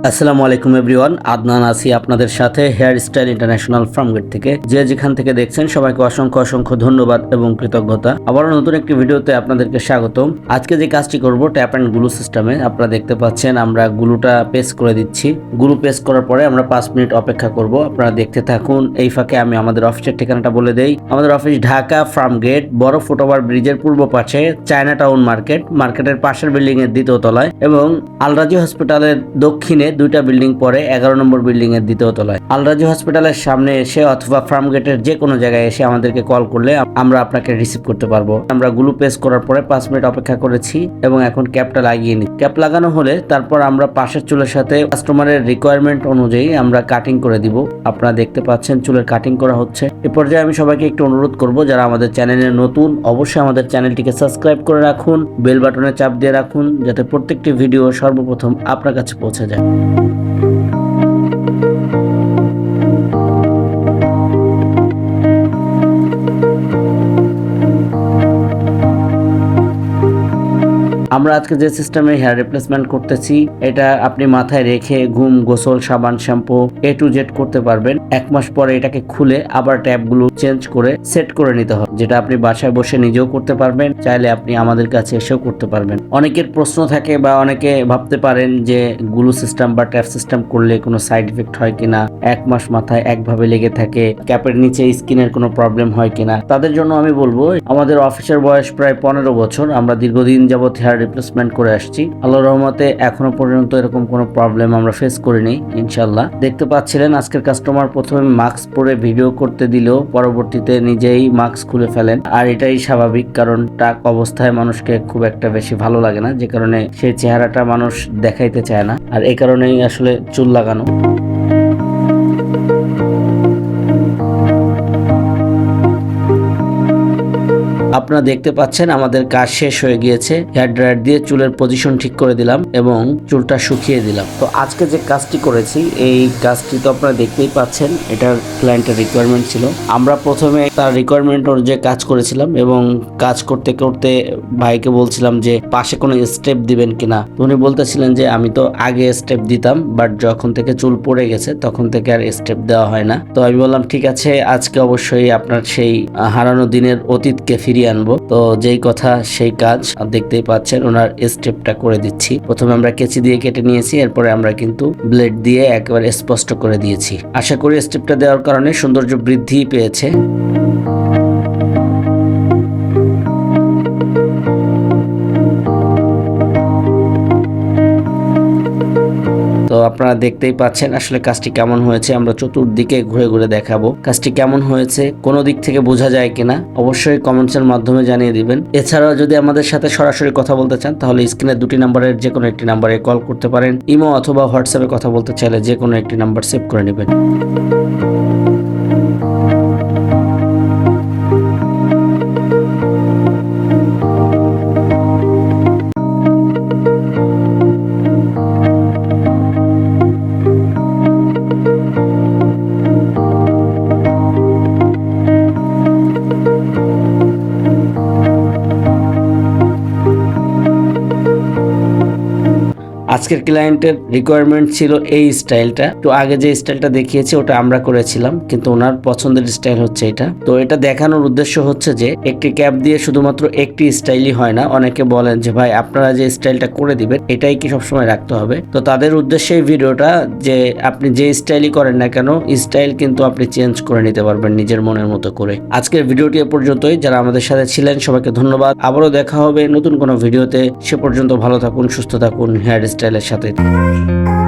আসসালামু আলাইকুম এভরিওয়ান, আদনান আছি আপনাদের সাথে হেয়ার স্টাইল ইন্টারন্যাশনাল ফার্মগেট থেকে। যে যেখান থেকে দেখছেন সবাইকে অসংখ্য অসংখ্য ধন্যবাদ এবং কৃতজ্ঞতা। আবারও নতুন একটি ভিডিওতে আপনাদেরকে স্বাগতম। আজকে যে কাজটি করব ট্যাপ অ্যান্ড গ্লু সিস্টেমে আপনারা দেখতে পাচ্ছেন আমরা গ্লুটা পেস্ট করে দিচ্ছি। গ্লু পেস্ট করার পরে আমরা পাঁচ মিনিট অপেক্ষা করব। আপনারা দেখতে থাকুন, এই ফাঁকে আমি আমাদের অফিসের ঠিকানাটা বলে দেই। আমাদের অফিস ঢাকা ফার্মগেট বড় ফুটওভার ব্রিজের পূর্ব পাশে চায়না টাউন মার্কেট মার্কেটের পাশের বিল্ডিং এর দ্বিতীয় তলায় এবং আলরাজি হসপিটালের দক্ষিণে দুইটা বিল্ডিং পরে এগারো নম্বর বিল্ডিং এর দ্বিতীয় তলায়। আলরাজি হসপিটালের সামনে এসে অথবা ফার্ম গেটের যে কোনো জায়গায় এসে আমাদেরকে কল করলে আমরা আপনাকে রিসিভ করতে পারব। আমরা গ্লু পেস করার পরে পাঁচ মিনিট অপেক্ষা করেছি এবং এখন ক্যাপটা লাগিয়ে নিই। ক্যাপ লাগানো হলে তারপর আমরা পাশের চুলের সাথে কাস্টমারের রিকোয়ারমেন্ট অনুযায়ী আমরা কাটিং করে দিব। আপনারা দেখতে পাচ্ছেন চুলের কাটিং করা হচ্ছে। এ পর্যায়ে আমি সবাইকে একটু অনুরোধ করব, যারা আমাদের চ্যানেলে নতুন, অবশ্যই আমাদের চ্যানেলটিকে সাবস্ক্রাইব করে রাখুন বেল বাটনে চাপ দিয়ে রাখুন, যাতে প্রত্যেকটি ভিডিও সর্বপ্রথম আপনার কাছে পৌঁছে যায়। Thank you. আমরা আজকে যে সিস্টেমে হেয়ার রিপ্লেসমেন্ট করতেছি, এটা আপনি মাথায় রেখে ঘুম, গোসল, সাবান, শ্যাম্পু এ টু জেড করতে পারবেন। এক মাস পরে এটাকে খুলে আবার ট্যাপগুলো চেঞ্জ করে সেট করে নিতে হবে, যেটা আপনি বাসায় বসে নিজেও করতে পারবেন, চাইলে আপনি আমাদের কাছে এসেও করতে পারবেন। অনেকের প্রশ্ন থাকে বা অনেকে ভাবতে পারেন যে গ্লু সিস্টেম বা ট্যাপ সিস্টেম করলে কোনো সাইড ইফেক্ট হয় কিনা, এক মাস মাথায় একভাবে লেগে থাকে ক্যাপের নিচে স্কিনের কোনো প্রবলেম হয় কিনা। তাদের জন্য আমি বলব, আমাদের অফিসের বয়স প্রায় পনেরো বছর, আমরা দীর্ঘদিন যাবত হেয়ার রিপ্লেসমেন্ট করে আসছি। আল্লাহ রহমতে এখনও পর্যন্ত এরকম কোনো প্রবলেম আমরা ফেস করিনি ইনশাল্লাহ দেখতে পাচ্ছিলেন আজকের কাস্টমার প্রথমে মাস্ক পরে ভিডিও করতে দিলেও পরবর্তীতে নিজেই মাস্ক খুলে ফেলেন। আর এটাই স্বাভাবিক কারণ টাক অবস্থায় মানুষকে খুব একটা বেশি ভালো লাগে না, যে কারণে সেই চেহারাটা মানুষ দেখাইতে চায় না। আর এই কারণেই আসলে চুল লাগানো। আপনারা দেখতে পাচ্ছেন আমাদের কাজ শেষ হয়ে গিয়েছে। হেয়ার ড্রায়ার দিয়ে চুলের পজিশন ঠিক করে দিলাম এবং চুলটা শুকিয়ে দিলাম। তো আজকে যে কাজটি করেছি, এই কাজটি তো আপনারা দেখতেই পাচ্ছেন, এটার ক্লায়েন্টের রিকোয়ারমেন্ট ছিল। আমরা প্রথমে তার রিকোয়ারমেন্ট অনুযায়ী কাজ করেছিলাম এবং কাজ করতে করতে ভাইকে বলছিলাম যে, পাশে কোনো স্টেপ দিবেন কিনা? উনি বলতেছিলেন যে, আমি তো আগে স্টেপ দিতাম বাট যখন থেকে চুল পড়ে গেছে, তখন থেকে আর স্টেপ দেওয়া হয় না। তো আমি বললাম, ঠিক আছে, আজকে অবশ্যই আপনার সেই হারানো দিনের অতীতকে ফিরিয়ে আনব। তো যেই কথা, সেই কাজ দেখতেই পাচ্ছেন, ওনার স্টেপটা করে দিচ্ছি। প্রথমে আমরা কেচি দিয়ে কেটে নিয়েছি, এরপরে আমরা কিন্তু ব্লেড দিয়ে একেবারে স্পষ্ট করে দিয়েছি। আশা করি স্টেপটা দেওয়ার কারণে সৌন্দর্য বৃদ্ধি পেয়েছে। আপনারা দেখতেই পাচ্ছেন আসলে কাজটি কেমন হয়েছে। আমরা চতুর্দিকে ঘুরে ঘুরে দেখাবো কাজটি কেমন হয়েছে, কোন দিক থেকে বোঝা যায় কিনা, অবশ্যই কমেন্টসের মাধ্যমে জানিয়ে দিবেন। এছাড়াও যদি আমাদের সাথে সরাসরি কথা বলতে চান, তাহলে স্ক্রিনে দুটি নাম্বারের যে কোনো একটি নাম্বারে কল করতে পারেন, ইমো অথবা হোয়াটসঅ্যাপে কথা বলতে চাইলে যে কোনো একটি নাম্বার সেভ করে নেবেন। আজকের ক্লায়েন্টের রিকোয়ারমেন্ট ছিল এই স্টাইলটা তো আগে যে স্টাইলটা দেখিয়েছি, ওটা আমরা করেছিলাম, কিন্তু ওনার পছন্দের স্টাইল হচ্ছে এটা। তো এটা দেখানোর উদ্দেশ্য হচ্ছে যে, একটি ক্যাপ দিয়ে শুধুমাত্র একটি স্টাইলই হয় না। অনেকে বলেন যে, ভাই, আপনারা যে স্টাইলটা করে দিবেন, এটাই কি সবসময় রাখতে হবে? তো তাদের উদ্দেশ্যে ভিডিওটা যে, আপনি যে স্টাইলই করেন না কেন স্টাইল কিন্তু আপনি চেঞ্জ করে নিতে পারবেন নিজের মনের মতো করে। আজকের ভিডিওটি এ পর্যন্তই। যারা আমাদের সাথে ছিলেন, সবাইকে ধন্যবাদ। আবারও দেখা হবে নতুন কোনো ভিডিওতে। সে পর্যন্ত ভালো থাকুন, সুস্থ থাকুন হেয়ার স্টাইলের সাথে।